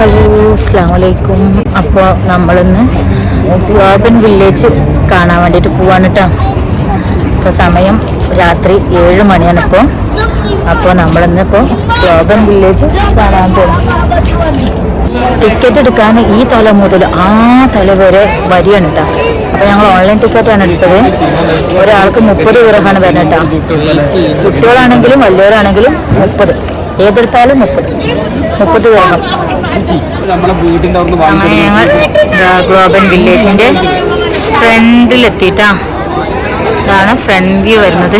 Hello അസ്സാം വലൈക്കും അപ്പോൾ നമ്മളിന്ന് ഗ്ലോബൻ വില്ലേജ് കാണാൻ വേണ്ടിയിട്ട് പോവാണ് കേട്ടോ ഇപ്പോൾ സമയം രാത്രി ഏഴ് മണിയാണ് ഇപ്പോൾ അപ്പോൾ നമ്മളിന്ന് ഇപ്പോൾ ഗ്ലോബൻ വില്ലേജ് കാണാൻ പോകും ടിക്കറ്റ് എടുക്കാൻ ഈ തല മുതൽ ആ തല വരെ വരികയാണ് കേട്ടോ അപ്പോൾ ഞങ്ങൾ ഓൺലൈൻ ടിക്കറ്റാണ് എടുത്തത്. ഒരാൾക്ക് മുപ്പത് വിറഹാണ് വരുന്നത് കേട്ടോ കുട്ടികളാണെങ്കിലും വലിയവരാണെങ്കിലും മുപ്പത്. ഏതെടുത്താലും മുപ്പത്. മുപ്പത് വേണം അങ്ങനെ ഞങ്ങൾ ഗ്ലോബൻ ഗ്ലോബൽ വില്ലേജിന്റെ ഫ്രണ്ടിലെത്തിയിട്ടാ. ഇതാണ് ഫ്രണ്ട് വ്യൂ വരുന്നത്.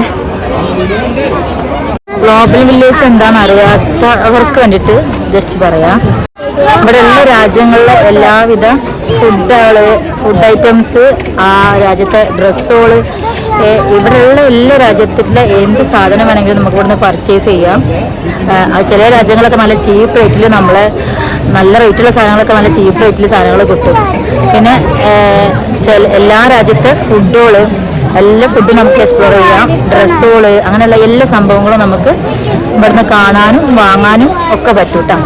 ഗ്ലോബൽ വില്ലേജ് എന്താണെന്ന് അറിയാത്തവർക്ക് വേണ്ടിട്ട് ജസ്റ്റ് പറയാം. ഇവിടെ എല്ലാ രാജ്യങ്ങളിലെ എല്ലാവിധ ഫുഡുകൾ ഫുഡ് ഐറ്റംസ് ആ രാജ്യത്തെ ഡ്രസ്സുകൾ ഇവിടെയുള്ള എല്ലാ രാജ്യത്തിലെ എന്ത് സാധനം വേണമെങ്കിലും നമുക്ക് ഇവിടുന്ന് പർച്ചേസ് ചെയ്യാം. ചില രാജ്യങ്ങളൊക്കെ നല്ല ചീപ്പ് റേറ്റിൽ നമ്മൾ നല്ല റേറ്റുള്ള സാധനങ്ങളൊക്കെ നല്ല ചീപ്പ് റേറ്റിൽ സാധനങ്ങൾ കിട്ടും. പിന്നെ ചില എല്ലാ രാജ്യത്തെ ഫുഡുകൾ എല്ലാ ഫുഡും നമുക്ക് എക്സ്പ്ലോർ ചെയ്യാം. ഡ്രസ്സുകൾ അങ്ങനെയുള്ള എല്ലാ സംഭവങ്ങളും നമുക്ക് ഇവിടുന്ന് കാണാനും വാങ്ങാനും ഒക്കെ പറ്റൂട്ടോ.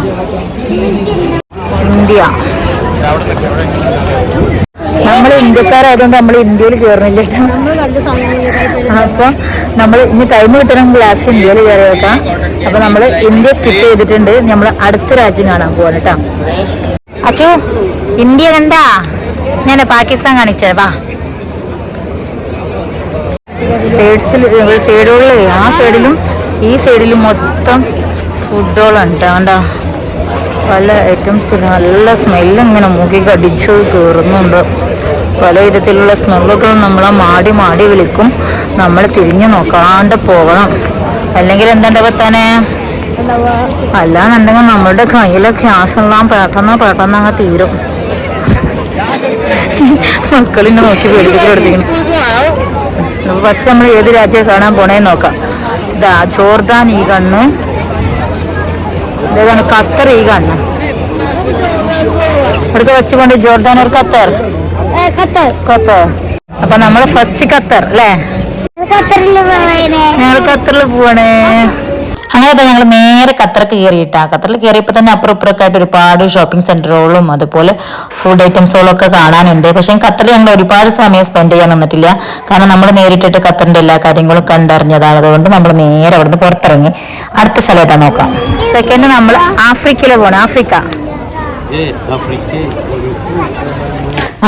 ഇന്ത്യ. നമ്മൾ ഇന്ത്യക്കാരായതുകൊണ്ട് നമ്മൾ ഇന്ത്യയിൽ കയറുന്നില്ല കേട്ടോ. അപ്പൊ നമ്മൾ ഇനി ടൈം കിട്ടണം ഗ്ലാസ് ഇന്ത്യയിൽ കയറി വെക്കാം. അപ്പം നമ്മൾ ഇന്ത്യ സ്കിപ്പ് ചെയ്തിട്ടുണ്ട്. നമ്മൾ അടുത്ത രാജ്യം കാണാൻ പോവാണ് കേട്ടോ. അച്ചു ഇന്ത്യ കണ്ടാ? ഞാൻ പാകിസ്ഥാൻ കാണിച്ചേ വാ. സൈഡ്സിൽ സൈഡുകളിൽ ആ സൈഡിലും ഈ സൈഡിലും മൊത്തം ഫുഡുകളുണ്ട് കണ്ടോ? പല ഐറ്റംസ് നല്ല സ്മെല്ലിങ്ങനെ മുഖി കടിച്ച് കയറുന്നുണ്ട് പല വിധത്തിലുള്ള സ്മെല്ലുകൾ നമ്മളെ മാടി മാടി വിളിക്കും. നമ്മൾ തിരിഞ്ഞു നോക്കാണ്ട് പോകണം അല്ലെങ്കിൽ എന്താണ്ടാ തന്നെ അല്ലാന്നുണ്ടെങ്കിൽ നമ്മളുടെ കയ്യിലെ ക്യാഷ് എല്ലാം പെട്ടെന്ന് പെട്ടെന്ന് അങ്ങ് തീരും. മക്കളിനെ നോക്കി പേടിപ്പിച്ചു ഫസ്റ്റ് നമ്മൾ ഏത് രാജ്യം കാണാൻ പോണേ നോക്കാം. ഇതാ ജോർദാൻ ഈ കണ്ണ്. ഇതാണ് ഖത്തർ ഈ കണ്ണ്. ഇവിടുത്തെ ഫസ്റ്റ് കൊണ്ട് ജോർദാൻ ഒരു ഖത്തർ. ഖത്തർ. ഖത്തർ. അപ്പൊ നമ്മൾ ഫസ്റ്റ് ഖത്തർ അല്ലേ ഞങ്ങൾ ഖത്തറിൽ പോവാണ്. അങ്ങനെ ഞങ്ങൾ നേരെ ഖത്തർക്ക് കയറിയിട്ടാ ഖത്തറിൽ കയറിയപ്പോൾ തന്നെ അപ്പുറം ഇപ്പുറമൊക്കെ ആയിട്ട് ഒരുപാട് ഷോപ്പിംഗ് സെന്ററുകളും അതുപോലെ ഫുഡ് ഐറ്റംസുകളും ഒക്കെ കാണാനുണ്ട്. പക്ഷെ ഖത്തറിൽ ഞങ്ങൾ ഒരുപാട് സമയം സ്പെൻഡ് ചെയ്യാൻ നിന്നിട്ടില്ല. കാരണം നമ്മൾ നേരിട്ടിട്ട് ഖത്തറിന്റെ എല്ലാ കാര്യങ്ങളും കണ്ടറിഞ്ഞതാണ്. അതുകൊണ്ട് നമ്മൾ നേരെ അവിടുന്ന് പുറത്തിറങ്ങി. അടുത്ത സ്ഥലത്താ നോക്കാം. സെക്കൻഡ് നമ്മൾ ആഫ്രിക്കയിൽ പോകണം ആഫ്രിക്ക.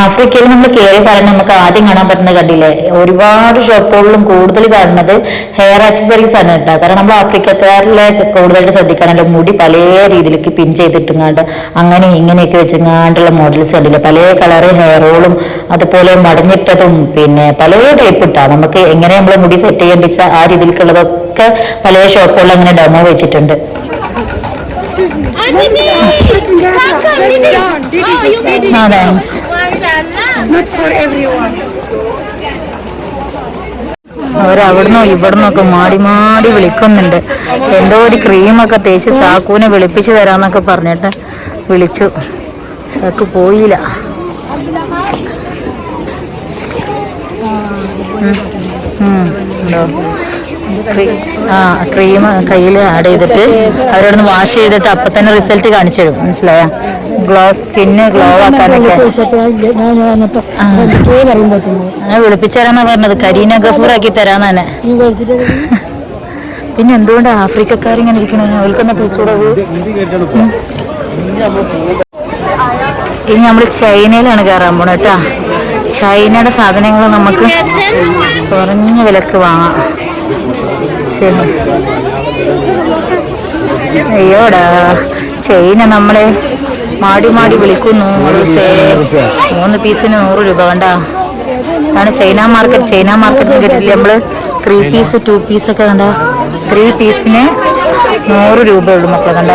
ആഫ്രിക്കയിൽ നമ്മൾ കയറി പറഞ്ഞ് നമുക്ക് ആദ്യം കാണാൻ പറ്റുന്ന കണ്ടില്ലേ? ഒരുപാട് ഷോപ്പുകളിലും കൂടുതൽ കാണുന്നത് ഹെയർ ആക്സസറീസ് ആണ് കേട്ടോ. കാരണം നമ്മൾ ആഫ്രിക്കക്കാരിലെ കൂടുതലായിട്ട് ശ്രദ്ധിക്കാനുള്ള മുടി പല രീതിയിലേക്ക് പിൻ ചെയ്തിട്ടുങ്ങാണ്ട് അങ്ങനെ ഇങ്ങനെയൊക്കെ വെച്ചങ്ങാണ്ടുള്ള മോഡൽസ് കണ്ടില്ലേ? പല കളറ് ഹെയറുകളും അതുപോലെ മടഞ്ഞിട്ടതും പിന്നെ പല ടൈപ്പ് ഇട്ടാ. നമുക്ക് എങ്ങനെ നമ്മൾ മുടി സെറ്റ് ചെയ്യാൻ വെച്ചാൽ ആ രീതിയിലേക്കുള്ളതൊക്കെ പല ഷോപ്പുകളിൽ അങ്ങനെ ഡെമോ വെച്ചിട്ടുണ്ട്. ആ താങ്ക്സ് അവരവിടുന്നോ ഇവിടുന്നോ ഒക്കെ മാടി മാടി വിളിക്കുന്നുണ്ട്. എന്തോ ഒരു ക്രീമൊക്കെ തേച്ച് സാക്കൂനെ വിളിപ്പിച്ചു തരാന്നൊക്കെ പറഞ്ഞിട്ട് വിളിച്ചു. സാക്ക് പോയില്ല. ആ ക്രീം കയ്യിൽ ആഡ് ചെയ്തിട്ട് അവരോടൊന്ന് വാഷ് ചെയ്തിട്ട് അപ്പം തന്നെ റിസൾട്ട് കാണിച്ചു തരും. മനസ്സിലായ? ഗ്ലോ സ്കിന്ന് ഗ്ലോ ആക്കാനൊക്കെ. അങ്ങനെ വിളിപ്പിച്ചു തരാന്നാ പറഞ്ഞത്. കരീന ഗഫൂർ ആക്കി തരാന്ന് തന്നെ പിന്നെ എന്തുകൊണ്ട് ആഫ്രിക്കക്കാരിങ്ങനെ ഇരിക്കണോ? അവർക്കൊന്ന് തേച്ചുകൂടത് ഇനി നമ്മൾ ചൈനയിലാണ് കയറാൻ പോണ കേട്ടാ. ചൈനയുടെ സാധനങ്ങൾ നമുക്ക് കുറഞ്ഞ വിലക്ക് വാങ്ങാം. ശരി. അയ്യോടാ. ചൈന നമ്മളെ മാടി മാടി വിളിക്കുന്നു. മൂന്ന് പീസിന് നൂറ് രൂപ വേണ്ട അതാണ് ചൈന മാർക്കറ്റ്. ചൈന മാർക്കറ്റിൽ കിട്ടില്ല നമ്മൾ ത്രീ പീസ് ടു പീസൊക്കെ കണ്ട. ത്രീ പീസിന് നൂറ് രൂപയുള്ളൂ മക്കളെ കണ്ട.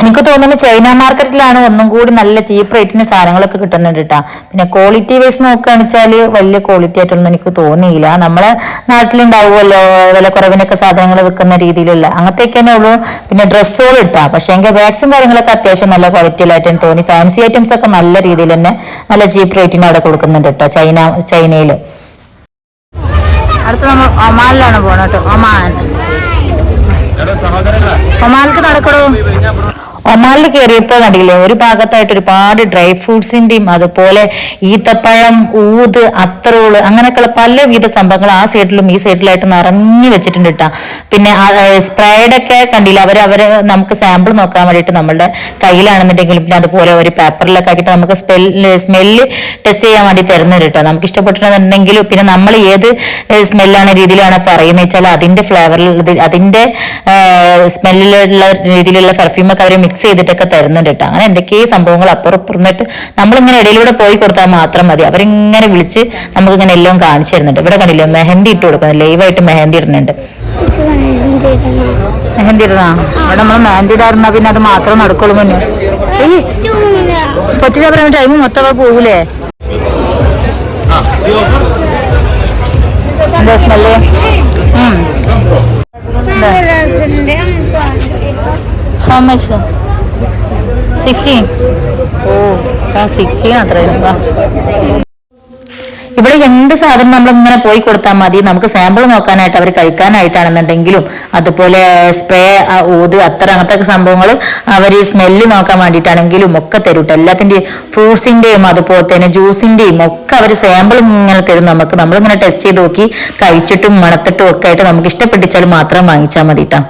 എനിക്ക് തോന്നുന്നു ചൈന മാർക്കറ്റിലാണ് ഒന്നും കൂടി നല്ല ചീപ്പ് റേറ്റിന് സാധനങ്ങളൊക്കെ കിട്ടുന്നുണ്ട് കേട്ടാ പിന്നെ ക്വാളിറ്റി വൈസ് നോക്കുകയാണെന്ന് വെച്ചാൽ വലിയ ക്വാളിറ്റി ആയിട്ടൊന്നും എനിക്ക് തോന്നിയില്ല. നമ്മളെ നാട്ടിലുണ്ടാവുമല്ലോ വില കുറവിനൊക്കെ സാധനങ്ങൾ വെക്കുന്ന രീതിയിലുള്ള അങ്ങനത്തെയൊക്കെ തന്നെ ഉള്ളൂ. പിന്നെ ഡ്രസ്സുകൾ ഇട്ടാ. പക്ഷേ എങ്കിൽ ബാഗ്സും കാര്യങ്ങളൊക്കെ അത്യാവശ്യം നല്ല ക്വാളിറ്റിയിലായിട്ട് എനിക്ക് തോന്നി. ഫാൻസി ഐറ്റംസ് ഒക്കെ നല്ല രീതിയിൽ തന്നെ നല്ല ചീപ്പ് റേറ്റിന് അവിടെ കൊടുക്കുന്നുണ്ട് കേട്ടോ ചൈന ചൈനയിൽ അടുത്ത നമ്മൾ ഒമാനിലാണ് പോണത് കേട്ടോ. ഒമാൻ. ഒമാനിക്ക് നടക്കണോ ഒമാനിൽ കയറിയപ്പോൾ കണ്ടില്ലേ ഒരു ഭാഗത്തായിട്ട് ഒരുപാട് ഡ്രൈ ഫ്രൂട്ട്സിന്റെയും അതുപോലെ ഈത്തപ്പഴം ഊത് അത്രോൾ അങ്ങനെയൊക്കെയുള്ള പലവിധ സംഭവങ്ങൾ ആ സൈഡിലും ഈ സൈഡിലായിട്ട് നിറഞ്ഞു വെച്ചിട്ടുണ്ട് കേട്ടാ പിന്നെ സ്പ്രൈഡ് ഒക്കെ കണ്ടില്ല അവർ അവർ നമുക്ക് സാമ്പിൾ നോക്കാൻ വേണ്ടിയിട്ട് നമ്മളുടെ കയ്യിലാണെന്നുണ്ടെങ്കിലും പിന്നെ അതുപോലെ ഒരു പേപ്പറിലൊക്കെ ആക്കിയിട്ട് നമുക്ക് സ്മെല്ല് സ്മെല്ല് ടെസ്റ്റ് ചെയ്യാൻ വേണ്ടി തരുന്നുണ്ട് കേട്ടോ നമുക്ക് ഇഷ്ടപ്പെട്ടിട്ടുണ്ടെന്നുണ്ടെങ്കിലും പിന്നെ നമ്മൾ ഏത് സ്മെല്ലാണ് രീതിയിലാണ് പറയുന്നത് വെച്ചാൽ അതിന്റെ ഫ്ലേവറിൽ അതിന്റെ സ്മെല്ലിലുള്ള രീതിയിലുള്ള പെർഫ്യൂമൊക്കെ അവർ മിക്സ് ചെയ്തിട്ടൊക്കെ തരുന്നുണ്ട് കേട്ടോ. അങ്ങനെ എന്തൊക്കെയോ സംഭവങ്ങൾ അപ്പുറം ഇപ്പുറന്നിട്ട് നമ്മളിങ്ങനെ ഇടയിലൂടെ പോയി കൊടുത്താൽ മാത്രം മതി. അവരിങ്ങനെ വിളിച്ച് നമുക്ക് ഇങ്ങനെ എല്ലാം കാണിച്ചു തരുന്നുണ്ട്. ഇവിടെ കണ്ടില്ലേ മെഹന്തി ഇട്ട് കൊടുക്കുന്നത് ലൈവായിട്ട് മെഹന്തി ഇടുന്നുണ്ട്. മെഹന്തി ഇടുന്നാ ഇവിടെ നമ്മൾ മെഹന്തി ഇടാറുന്നാ പിന്നെ അത് മാത്രം നടക്കുള്ളൂ മുന്നേ. പറ്റില്ല പറയുന്ന ടൈം മൊത്തം പോകൂലേ? എന്താ സ്മെല്ല് ഹൗ much? സിക്സ്റ്റീൻ ഓ ആ സിക്സ്റ്റീൻ അത്രയും ഇവിടെ എന്ത് സാധനം നമ്മൾ ഇങ്ങനെ പോയി കൊടുത്താൽ മതി? നമുക്ക് സാമ്പിൾ നോക്കാനായിട്ട് അവർ കഴിക്കാനായിട്ടാണെന്നുണ്ടെങ്കിലും അതുപോലെ സ്പ്രേ ഊത് അത്ര അങ്ങനത്തെ സംഭവങ്ങൾ അവർ ഈ സ്മെല്ല് നോക്കാൻ വേണ്ടിയിട്ടാണെങ്കിലും ഒക്കെ തരൂട്ടോ. എല്ലാത്തിന്റെയും ഫ്രൂട്ട്സിന്റെയും അതുപോലെ തന്നെ ജ്യൂസിന്റെയും ഒക്കെ അവർ സാമ്പിൾ ഇങ്ങനെ തരും. നമുക്ക് നമ്മളിങ്ങനെ ടെസ്റ്റ് ചെയ്ത് നോക്കി കഴിച്ചിട്ടും മണത്തിട്ടും ഒക്കെ ആയിട്ട് നമുക്ക് ഇഷ്ടപ്പെട്ടിച്ചാൽ മാത്രം വാങ്ങിച്ചാൽ മതി ട്ടോ.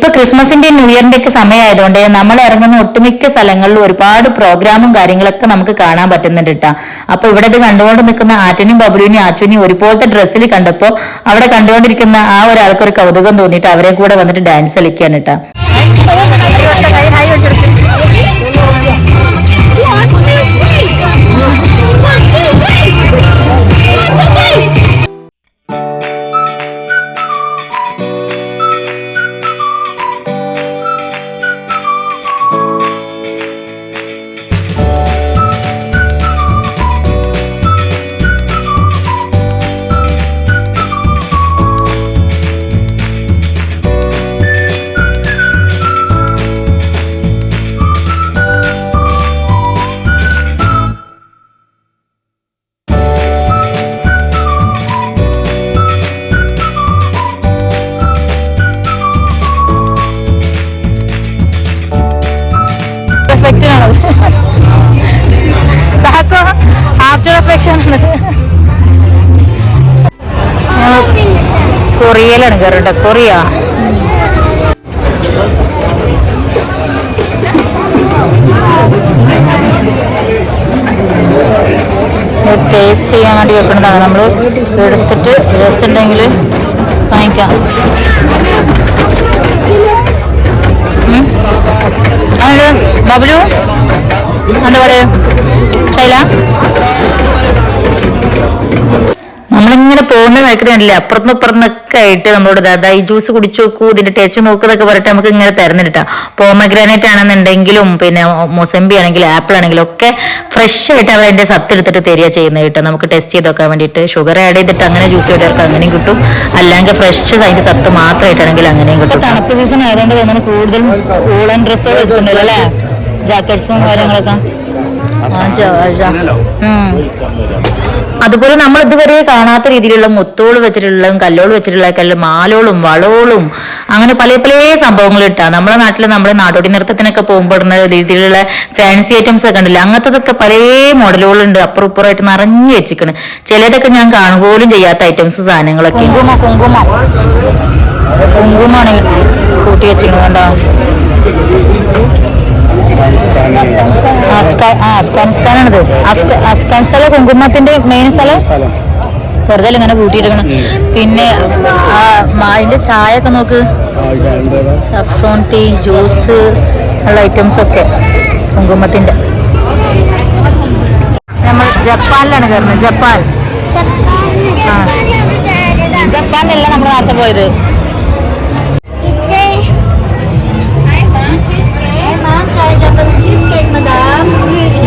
ഇപ്പൊ ക്രിസ്മസിന്റെ ന്യൂ ഇയറിന്റെ ഒക്കെ സമയമായതുകൊണ്ട് നമ്മൾ ഇറങ്ങുന്ന ഒട്ടുമിക്ക സ്ഥലങ്ങളിലും ഒരുപാട് പ്രോഗ്രാമും കാര്യങ്ങളൊക്കെ നമുക്ക് കാണാൻ പറ്റുന്നുണ്ട് കേട്ടോ അപ്പൊ ഇവിടെ ഇത് കണ്ടുകൊണ്ട് നിൽക്കുന്ന ആറ്റനും ബബുലിനെയും ആറ്റുനെയും ഒരുപോലത്തെ ഡ്രസ്സിൽ കണ്ടപ്പോൾ അവിടെ കണ്ടുകൊണ്ടിരിക്കുന്ന ആ ഒരാൾക്ക് ഒരു കൗതുകം തോന്നിയിട്ട് അവരെ കൂടെ വന്നിട്ട് ഡാൻസ് കളിക്കാൻ കേട്ടാ കയറട്ടെ കൊറിയ. ടേസ്റ്റ് ചെയ്യാൻ വേണ്ടി വെക്കുന്നതാണ്. നമ്മൾ എടുത്തിട്ട് രസമുണ്ടെങ്കിൽ വാങ്ങിക്കാം. ഉം. അത് ബബ്ലു? എന്താ പറയുക ശൈല? നമ്മളിങ്ങനെ പോകുന്ന വഴിക്കണില്ലേ അപ്പുറത്തും ഇപ്പുറത്തൊക്കെ ആയിട്ട് നമ്മളോട് ദാദാ ഈ ജ്യൂസ് കുടിച്ചു നോക്കൂ ഇതിന്റെ ടേസ്റ്റ് നോക്കുന്നതൊക്കെ പറഞ്ഞിട്ട് നമുക്ക് ഇങ്ങനെ തരുന്നിട്ടാ പോമഗ്രാനൈറ്റ് ആണെന്നുണ്ടെങ്കിലും പിന്നെ മൊസംബി ആണെങ്കിലും ആപ്പിൾ ആണെങ്കിലും ഒക്കെ ഫ്രഷ് ആയിട്ട് അവർ അതിന്റെ സത്ത് എടുത്തിട്ട് തരിക ചെയ്യുന്നത് കേട്ടോ. നമുക്ക് ടെസ്റ്റ് ചെയ്ത് നോക്കാൻ വേണ്ടിയിട്ട്. ഷുഗർ ആഡ് ചെയ്തിട്ട് അങ്ങനെ ജ്യൂസ് ചെയ്തവർക്ക് അങ്ങനെയും കിട്ടും. അല്ലെങ്കിൽ ഫ്രഷ് അതിന്റെ സത്ത് മാത്രമായിട്ടാണെങ്കിൽ അങ്ങനെയും കിട്ടും. തണുപ്പ് സീസൺ ആയതുകൊണ്ട് തോന്നുന്നു കൂടുതലും കൂളൻ ഡ്രസ്സുകൾ വെച്ചിട്ടുണ്ടല്ലോ അല്ലേ? ജാക്കറ്റ്സും കാര്യങ്ങളൊക്കെ. അതുപോലെ നമ്മൾ ഇതുവരെ കാണാത്ത രീതിയിലുള്ള മുത്തോൾ വെച്ചിട്ടുള്ളതും കല്ലോൾ വെച്ചിട്ടുള്ള മാലോളും വളോളും അങ്ങനെ പല പല സംഭവങ്ങൾ ഇട്ടാ. നമ്മുടെ നാട്ടിൽ നമ്മുടെ നാടോടി നൃത്തത്തിനൊക്കെ പോകുമ്പോഴുന്ന രീതിയിലുള്ള ഫാൻസി ഐറ്റംസ് ഒക്കെ ഉണ്ടല്ലോ അങ്ങനത്തതൊക്കെ പല മോഡലുകളുണ്ട് അപ്പുറം ഇപ്പുറമായിട്ട് നിറഞ്ഞു വെച്ചിക്കണ് ചിലതൊക്കെ ഞാൻ കാണുപോലും ചെയ്യാത്ത ഐറ്റംസ് സാധനങ്ങളൊക്കെ. കുങ്കുമ കുങ്കുമ. കുങ്കുമാണ് കൂട്ടി വെച്ചിരിക്കുന്നത് കണ്ടോ അഫ്ഗാ- ആ, അഫ്ഗാനിസ്ഥാനാണിത് അഫ്ഗ- അഫ്ഗാനിസ്ഥാനിലെ കുങ്കുമത്തിന്റെ മെയിൻ സ്ഥലം? വെറുതെ ഇങ്ങനെ കൂട്ടിയിരിക്കണം പിന്നെ അതിന്റെ ചായ ഒക്കെ നോക്ക്. സഫ്രോൺ ടീ ജ്യൂസ് ഉള്ള ഐറ്റംസ് ഒക്കെ കുങ്കുമത്തിന്റെ നമ്മൾ ജപ്പാനിലാണ് കയറുന്നത്. ജപ്പാൻ. ആ. ജപ്പാനിലല്ല നമ്മൾ നേരത്തെ പോയത്.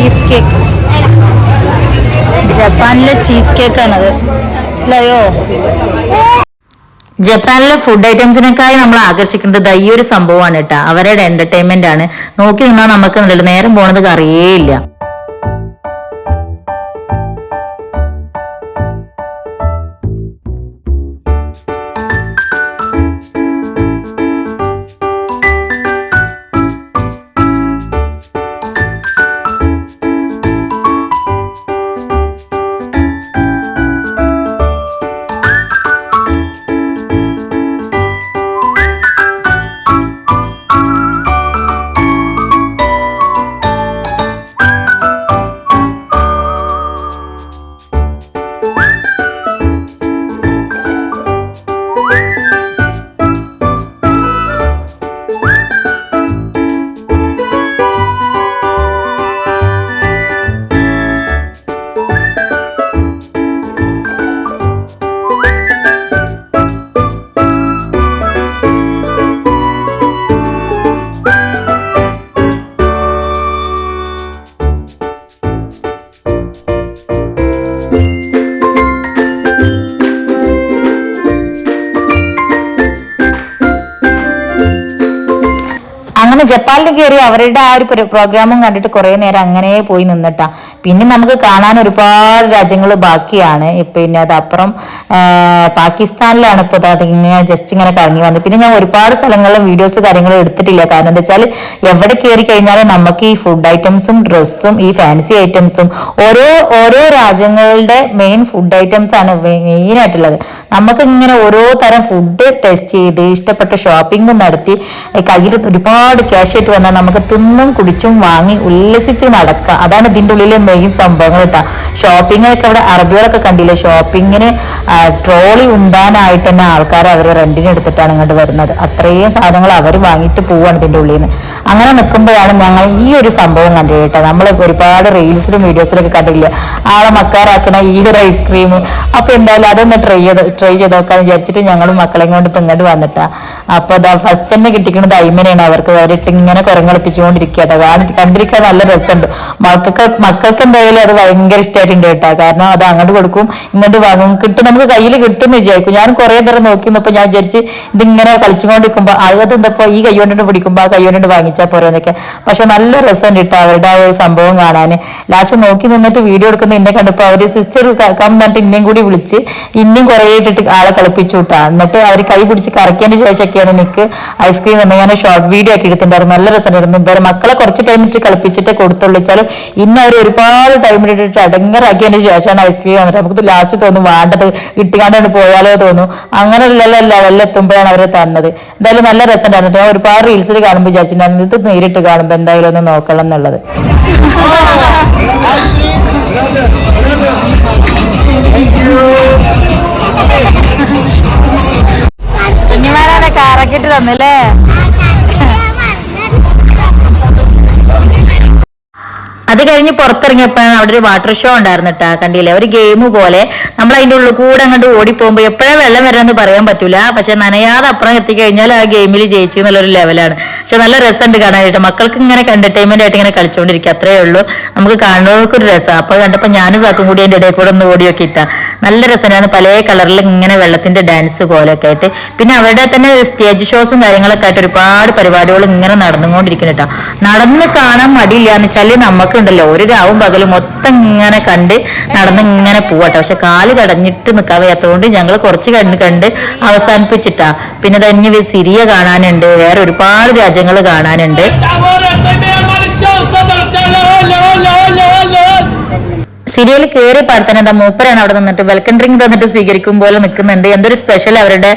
ചീസ് കേക്ക് ജപ്പാനിലെ ചീസ് കേക്ക് ആണത്. മനസ്സിലായോ ജപ്പാനിലെ ഫുഡ് ഐറ്റംസിനേക്കായി നമ്മൾ ആകർഷിക്കുന്നത് ഈ ഒരു സംഭവമാണ് കേട്ടോ. അവരുടെ എന്റർടൈൻമെന്റ് ആണ്. നോക്കി നിന്നാൽ നമുക്ക് നേരം പോണത് അറിയേയില്ല അങ്ങനെ ജപ്പാനിൽ കയറി അവരുടെ ആ ഒരു പ്രോഗ്രാമും കണ്ടിട്ട് കുറേ നേരം അങ്ങനെ പോയി നിന്നിട്ടാ. പിന്നെ നമുക്ക് കാണാൻ ഒരുപാട് രാജ്യങ്ങൾ ബാക്കിയാണ്. പിന്നെ അതപ്പുറം പാകിസ്ഥാനിലാണ് ഇപ്പോൾ അത് ഇങ്ങനെ ജസ്റ്റ് ഇങ്ങനെ കറങ്ങി വന്നത്. പിന്നെ ഞാൻ ഒരുപാട് സ്ഥലങ്ങളിലും വീഡിയോസ് കാര്യങ്ങളും എടുത്തിട്ടില്ല. കാരണം എന്താ വെച്ചാൽ എവിടെ കയറി കഴിഞ്ഞാലും നമുക്ക് ഈ ഫുഡ് ഐറ്റംസും ഡ്രസ്സും ഈ ഫാൻസി ഐറ്റംസും ഓരോ ഓരോ രാജ്യങ്ങളുടെ മെയിൻ ഫുഡ് ഐറ്റംസ് ആണ് മെയിൻ ആയിട്ടുള്ളത്. നമുക്ക് ഇങ്ങനെ ഓരോ തരം ഫുഡ് ടെസ്റ്റ് ചെയ്ത് ഇഷ്ടപ്പെട്ട ഷോപ്പിംഗും നടത്തി കയ്യിൽ ഒരുപാട് ക്യാഷ് ആയിട്ട് വന്നാൽ നമുക്ക് തിന്നും കുടിച്ചും വാങ്ങി ഉല്ലസിച്ച് നടക്കാം. അതാണ് ഇതിന്റെ ഉള്ളിലെ മെയിൻ സംഭവങ്ങൾ കേട്ടോ. ഷോപ്പിങ്ങൊക്കെ അവിടെ അറബികളൊക്കെ കണ്ടില്ലേ? ഷോപ്പിങ്ങിന് ട്രോളി ഉണ്ടാനായിട്ട് തന്നെ ആൾക്കാർ അവർ റെന്റിന് എടുത്തിട്ടാണ് ഇങ്ങോട്ട് വരുന്നത്. അത്രയും സാധനങ്ങൾ അവർ വാങ്ങിയിട്ട് പോവാണ് ഇതിന്റെ ഉള്ളിൽ നിന്ന് അങ്ങനെ നിൽക്കുമ്പോഴാണ് ഞങ്ങൾ ഈ ഒരു സംഭവം കണ്ടത് കേട്ടോ. നമ്മൾ ഒരുപാട് റീൽസിലും വീഡിയോസിലൊക്കെ കണ്ടില്ല ആളെ മക്കാറാക്കണ ഈ ഒരു ഐസ്ക്രീം അപ്പൊ എന്തായാലും അതൊന്ന് ട്രൈ ചെയ്ത് ട്രൈ ചെയ്ത് നോക്കാന്ന് വിചാരിച്ചിട്ട് ഞങ്ങളും മക്കളെ കൊണ്ട് ഇപ്പൊ വന്നിട്ടാ. അപ്പൊ ഫസ്റ്റ് തന്നെ കിട്ടിക്കുന്നത് അയിമനെയാണ് അവർക്ക്. അവരിട്ട് ഇങ്ങനെ കുരങ്ങളിപ്പിച്ചുകൊണ്ടിരിക്കുക കേട്ടോ. കണ്ടിരിക്കാൻ നല്ല രസമുണ്ട്. മക്കൾക്ക് മക്കൾക്ക് എന്തായാലും അത് ഭയങ്കര ഇഷ്ടമായിട്ടുണ്ട് കേട്ടോ. കാരണം അത് അങ്ങോട്ട് കൊടുക്കും ഇങ്ങോട്ട് വാങ്ങും. കിട്ടും നമുക്ക് കയ്യിൽ കിട്ടും എന്ന് വിചാരിക്കും. ഞാൻ കുറെ നേരം നോക്കി നിന്നപ്പോൾ ഞാൻ വിചാരിച്ച് ഇതിങ്ങനെ കളിച്ചുകൊണ്ടിരിക്കുമ്പോ അത് എന്തപ്പോ ഈ കൈ കൊണ്ടിട്ട് പിടിക്കുമ്പോ ആ കൈ കൊണ്ടിട്ട് വാങ്ങിച്ചാൽ പോരെന്നൊക്കെ. പക്ഷെ നല്ല രസമുണ്ട് കേട്ടോ അവരുടെ ആ ഒരു സംഭവം കാണാൻ ലാസ്റ്റ് നോക്കി നിന്നിട്ട് വീഡിയോ എടുക്കുന്ന എന്നെ കണ്ടപ്പോ അവർ സിസ്റ്റർ കം എന്നിട്ട് ഇന്നേം കൂടി വിളിച്ച് ഇന്നും കുറെ ഇട്ടിട്ട് ആളെ കളിപ്പിച്ചു വിട്ടാ. എന്നിട്ട് അവർ കൈ പിടിച്ച് കറക്കിയതിന് ശേഷമൊക്കെയാണ് എനിക്ക് ഐസ്ക്രീം എന്ന് ഞാൻ ഷോർട്ട് വീഡിയോ ആക്കി എടുത്തിട്ടുണ്ടായിരുന്നു നല്ല രസമായിരുന്നു എന്തായാലും മക്കളെ കുറച്ച് ടൈം ഇട്ട് കളിപ്പിച്ചിട്ടേ കൊടുത്തുള്ളൂ. വെച്ചാലും ഇന്ന് അവർ ഒരുപാട് ടൈം ഇട്ടിട്ട് അടങ്ങറാക്കിയതിന് ശേഷമാണ് ഐസ്ക്രീം വന്നിട്ട് നമുക്ക് ലാസ്റ്റ് തോന്നും വേണ്ടത് ഇട്ടുകാണ്ടാണ് പോയാലോ തോന്നും. അങ്ങനെ ലെവലിൽ എത്തുമ്പോഴാണ് അവരെ തന്നത്. എന്തായാലും നല്ല രസമുണ്ടായിരുന്നു. ഞാൻ ഒരുപാട് റീൽസിൽ കാണുമ്പോൾ വിചാരിച്ചിട്ടുണ്ടായിരുന്നു ഇത് നേരിട്ട് കാണുമ്പോൾ എന്തായാലും ഒന്ന് നോക്കണം എന്നുള്ളത്. കുഞ്ഞുമാരാണ് കാറക്കിട്ട് തന്നില്ലേ? അത് കഴിഞ്ഞ് പുറത്തിറങ്ങിയപ്പോഴാണ് അവിടെ ഒരു വാട്ടർ ഷോ ഉണ്ടായിരുന്നു കേട്ടാ കണ്ടില്ലേ? ഒരു ഗെയിം പോലെ. നമ്മൾ അതിന്റെ ഉള്ളിൽ കൂടെ അങ്ങോട്ട് ഓടിപ്പോകുമ്പോൾ എപ്പോഴാണ് വെള്ളം വരാമെന്ന് പറയാൻ പറ്റൂല. പക്ഷെ നനയാതെ അപ്പുറം എത്തിക്കഴിഞ്ഞാൽ ആ ഗെയിമിൽ ജയിച്ചു എന്നുള്ളൊരു ലെവലാണ് പക്ഷെ നല്ല രസമുണ്ട് കാണാനായിട്ട് മക്കൾക്ക് ഇങ്ങനെ എന്റർടൈൻമെന്റ് ആയിട്ട് ഇങ്ങനെ കളിച്ചുകൊണ്ടിരിക്കുക അത്രേ ഉള്ളൂ. നമുക്ക് കാണുന്നവർക്ക് ഒരു രസം. അപ്പൊ കണ്ടപ്പോൾ ഞാനും സാക്കും കൂടി എന്റെ ഇടയിൽ കൂടെ ഒന്ന് ഓടിയൊക്കെ ഇട്ടാ. നല്ല രസമാണ് പല കളറിൽ ഇങ്ങനെ വെള്ളത്തിന്റെ ഡാൻസ് പോലെയൊക്കെ ആയിട്ട്. പിന്നെ അവരുടെ തന്നെ സ്റ്റേജ് ഷോസും കാര്യങ്ങളൊക്കെ ആയിട്ട് ഒരുപാട് പരിപാടികൾ ഇങ്ങനെ നടന്നുകൊണ്ടിരിക്കുന്നു കേട്ടോ. നടന്ന് കാണാൻ മടിയില്ല എന്ന് വെച്ചാൽ നമുക്കുണ്ടല്ലോ ഒരു രാവും പകലും മൊത്തം ഇങ്ങനെ കണ്ട് നടന്ന് ഇങ്ങനെ പോവാട്ടോ. പക്ഷെ കാൽ കടഞ്ഞിട്ട് നിൽക്കാൻ വയ്യാത്തതുകൊണ്ട് ഞങ്ങൾ കുറച്ച് കണ്ട് കണ്ട് അവസാനിപ്പിച്ചിട്ടാ. പിന്നെ തന്നെ സിരിയ കാണാനുണ്ട്. വേറെ ഒരുപാട് രാജ്യങ്ങൾ കാണാനുണ്ട്. സീരിയൽ കയറി പാടത്തന്നെ എന്താ മൂപ്പരാണ് അവിടെ നിന്നിട്ട് വെൽക്കം ഡ്രിങ്ക് തന്നിട്ട് സ്വീകരിക്കും പോലെ നിൽക്കുന്നുണ്ട് എന്തൊരു സ്പെഷ്യൽ അവരുടെ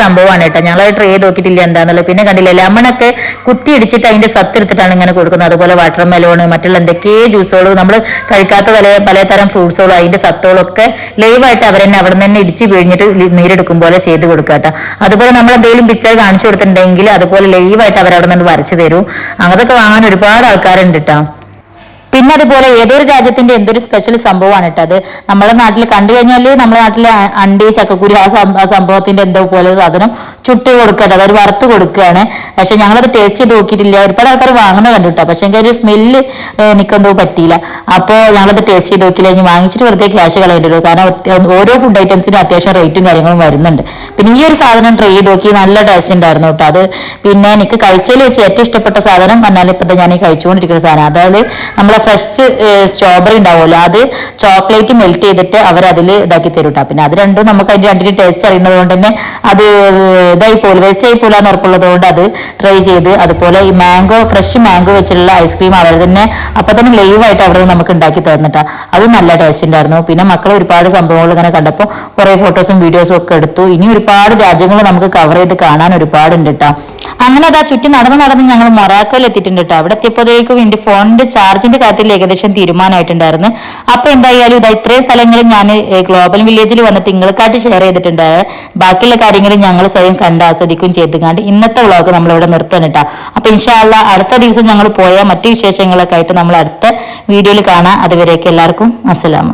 സംഭവമാണ് കേട്ടോ. ഞങ്ങൾ ട്രൈ നോക്കിയിട്ടില്ല എന്താണെന്നുള്ളത് പിന്നെ കണ്ടില്ല ലെമണൊക്കെ കുത്തി ഇടിച്ചിട്ട് അതിന്റെ സത്ത് എടുത്തിട്ടാണ് ഇങ്ങനെ കൊടുക്കുന്നത്. അതുപോലെ വാട്ടർ മെലോണ് മറ്റുള്ള എന്തൊക്കെയോ ജ്യൂസുകളും നമ്മൾ കഴിക്കാത്ത പല പലതരം ഫ്രൂട്ട്സുകളും അതിന്റെ സത്തുകളും ഒക്കെ ലൈവായിട്ട് അവർ തന്നെ അവിടെ നിന്ന് തന്നെ ഇടിച്ച് പിഴിഞ്ഞിട്ട് നീരെടുക്കും പോലെ ചെയ്ത് കൊടുക്കുക കേട്ടോ. അതുപോലെ നമ്മൾ എന്തെങ്കിലും പിക്ചർ കാണിച്ചു കൊടുത്തിട്ടുണ്ടെങ്കിൽ അതുപോലെ ലൈവായിട്ട് അവർ അവിടെ നിന്ന് വരച്ചു തരും. അങ്ങനത്തെ വാങ്ങാൻ ഒരുപാട് ആൾക്കാരുണ്ട് കേട്ടോ. പിന്നെ അതുപോലെ ഏതൊരു രാജ്യത്തിന്റെ എന്തൊരു സ്പെഷ്യൽ സംഭവമാണ് കേട്ടോ അത് നമ്മുടെ നാട്ടിൽ കണ്ടു കഴിഞ്ഞാൽ നമ്മുടെ നാട്ടിലെ അണ്ടി ചക്കക്കുരു ആ സംഭവത്തിന്റെ എന്തോ പോലെ സാധനം ചുട്ട് കൊടുക്കട്ടെ അതൊരു വറുത്ത് കൊടുക്കുകയാണ് പക്ഷെ ഞങ്ങളത് ടേസ്റ്റ് ചെയ്ത് നോക്കിയിട്ടില്ല. ഒരുപാട് ആൾക്കാർ വാങ്ങുന്നത് കണ്ടു പക്ഷെ എനിക്ക് ഒരു സ്മെല്ല് എനിക്കെന്തോ പറ്റിയില്ല. അപ്പോൾ ഞങ്ങളത് ടേസ്റ്റ് ചെയ്ത് നോക്കിയില്ല. ഇനി വാങ്ങിച്ചിട്ട് വെറുതെ ക്യാഷ് കളയേണ്ടി വരും. കാരണം ഓരോ ഫുഡ് ഐറ്റംസിനും അത്യാവശ്യം റേറ്റും കാര്യങ്ങളും വരുന്നുണ്ട്. പിന്നെ ഈ ഒരു സാധനം ട്രൈ ചെയ്ത് നോക്കി നല്ല ടേസ്റ്റ് ഉണ്ടായിരുന്നു കേട്ടോ അത്. പിന്നെ എനിക്ക് കഴിച്ചതിൽ വെച്ച് ഏറ്റവും ഇഷ്ടപ്പെട്ട സാധനം പറഞ്ഞാൽ ഇപ്പം ഞാൻ ഈ കഴിച്ചുകൊണ്ടിരിക്കുന്ന സാധനം. അതായത് നമ്മളെ ഫ്രഷ് സ്ട്രോബെറി ഉണ്ടാവുമല്ലോ അത് ചോക്ലേറ്റ് മെൽറ്റ് ചെയ്തിട്ട് അവർ അതിൽ ഇതാക്കി തരും കേട്ടോ പിന്നെ അത് രണ്ടും നമുക്ക് അതിന്റെ രണ്ടിന്റെ ടേസ്റ്റ് അറിയുന്നത് കൊണ്ട് തന്നെ അത് ഇതായി പോലെ വേസ്റ്റ് ആയി പോലെ ഉറപ്പുള്ളത് കൊണ്ട് അത് ട്രൈ ചെയ്ത് അതുപോലെ ഈ മാംഗോ ഫ്രഷ് മാംഗോ വെച്ചിട്ടുള്ള ഐസ്ക്രീം അവർ തന്നെ അപ്പൊ തന്നെ ലൈവായിട്ട് അവിടെ നമുക്ക് ഉണ്ടാക്കി തന്നിട്ടാ അത് നല്ല ടേസ്റ്റ് ഉണ്ടായിരുന്നു പിന്നെ മക്കൾ ഒരുപാട് സംഭവങ്ങൾ ഇങ്ങനെ കണ്ടപ്പോൾ കുറെ ഫോട്ടോസും വീഡിയോസും ഒക്കെ എടുത്തു. ഇനി ഒരുപാട് രാജ്യങ്ങൾ നമുക്ക് കവർ ചെയ്ത് കാണാൻ ഒരുപാടുണ്ട് കേട്ടോ അങ്ങനെ അതാ ചുറ്റി നടന്ന് നടന്ന് ഞങ്ങൾ മൊറാക്കോയിൽ എത്തിയിട്ടുണ്ട് കേട്ടോ അവിടെ എത്തിയപ്പോഴേക്കും എന്റെ ഫോണിന്റെ ചാർജിന്റെ കാര്യത്തിൽ ഏകദേശം തീരുമാനമായിട്ടുണ്ടായിരുന്നു. അപ്പൊ എന്തായാലും ഇതാ ഇത്രയും സ്ഥലങ്ങളിൽ ഞാൻ ഗ്ലോബൽ വില്ലേജിൽ വന്നിട്ട് നിങ്ങൾക്കായിട്ട് ഷെയർ ചെയ്തിട്ടുണ്ട്. ബാക്കിയുള്ള കാര്യങ്ങൾ ഞങ്ങൾ സ്വയം കണ്ട് ആസ്വദിക്കുകയും ചെയ്തുകൊണ്ട് ഇന്നത്തെ വ്ളോഗ് നമ്മൾ ഇവിടെ നിർത്തണം കേട്ടോ അപ്പൊ ഇൻഷാല്ല അടുത്ത ദിവസം ഞങ്ങൾ പോയ മറ്റു വിശേഷങ്ങളൊക്കെ ആയിട്ട് നമ്മൾ അടുത്ത വീഡിയോയിൽ കാണാം. അതുവരേക്ക് എല്ലാവർക്കും അസ്സലാമ